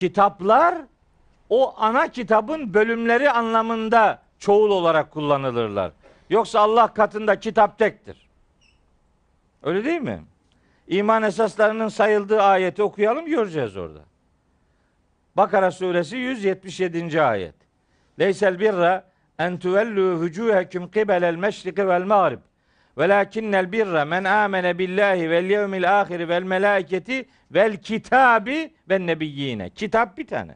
kitaplar o ana kitabın bölümleri anlamında çoğul olarak kullanılırlar. Yoksa Allah katında kitap tektir. Öyle değil mi? İman esaslarının sayıldığı ayeti okuyalım göreceğiz orada. Bakara suresi 177. ayet. Leysel birra en tuvellu vucuhekum kibelel meşriki vel mağrib. Velakinnel birra men amene billahi vel yevmil ahiri vel melaiketi vel kitabi ve nebiyyine. Kitap bir tane.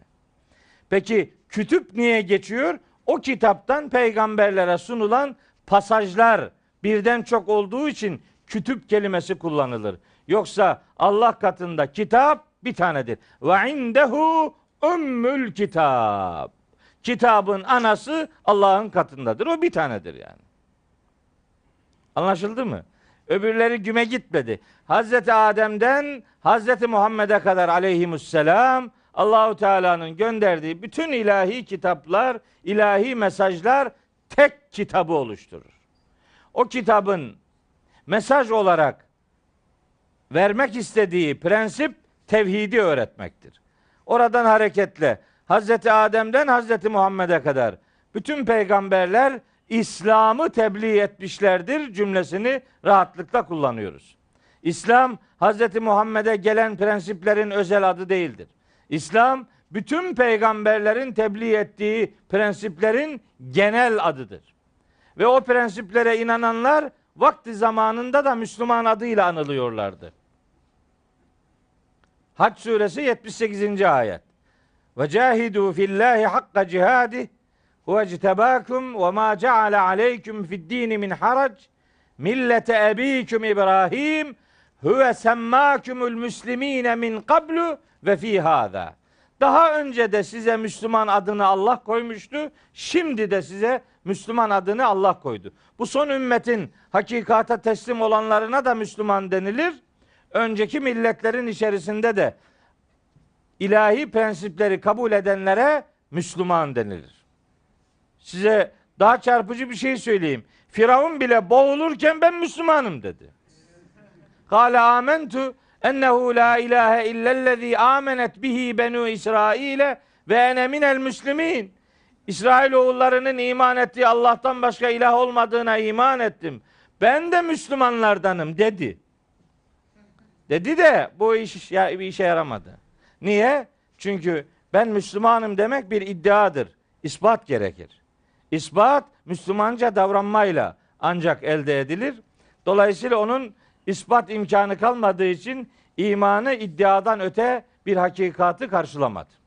Peki kütüp niye geçiyor? O kitaptan peygamberlere sunulan pasajlar birden çok olduğu için kütüp kelimesi kullanılır. Yoksa Allah katında kitap bir tanedir. Ve indehu ümmül kitab. Kitabın anası Allah'ın katındadır. O bir tanedir yani. Anlaşıldı mı? Öbürleri güme gitmedi. Hazreti Adem'den Hazreti Muhammed'e kadar aleyhisselam Allahu Teala'nın gönderdiği bütün ilahi kitaplar, ilahi mesajlar tek kitabı oluşturur. O kitabın mesaj olarak vermek istediği prensip tevhidi öğretmektir. Oradan hareketle Hazreti Adem'den Hazreti Muhammed'e kadar bütün peygamberler İslam'ı tebliğ etmişlerdir cümlesini rahatlıkla kullanıyoruz. İslam Hazreti Muhammed'e gelen prensiplerin özel adı değildir. İslam bütün peygamberlerin tebliğ ettiği prensiplerin genel adıdır. Ve o prensiplere inananlar vakti zamanında da Müslüman adıyla anılıyorlardı. Hac suresi 78. ayet. Ve cahidu fillahi hakka cihadi ve ma ceale aleyküm fid dini min harac millete ebiküm İbrahim huve semmâkümül müslimine min kablu ve fi hâzâ. Daha önce de size Müslüman adını Allah koymuştu. Şimdi de size Müslüman adını Allah koydu. Bu son ümmetin hakikata teslim olanlarına da Müslüman denilir. Önceki milletlerin içerisinde de ilahi prensipleri kabul edenlere Müslüman denilir. Size daha çarpıcı bir şey söyleyeyim. Firavun bile boğulurken ben Müslümanım dedi. Kale amentu ennehu la ilahe illellezî amenet bihi benu İsrail'e ve ene minel müslimin. İsrail oğullarının iman ettiği Allah'tan başka ilah olmadığına iman ettim. Ben de Müslümanlardanım dedi. Dedi de bu iş ya, bir işe yaramadı. Niye? Çünkü ben Müslümanım demek bir iddiadır. İspat gerekir. İspat Müslümanca davranmayla ancak elde edilir. Dolayısıyla onun ispat imkanı kalmadığı için imanı iddiadan öte bir hakikatı karşılamadı.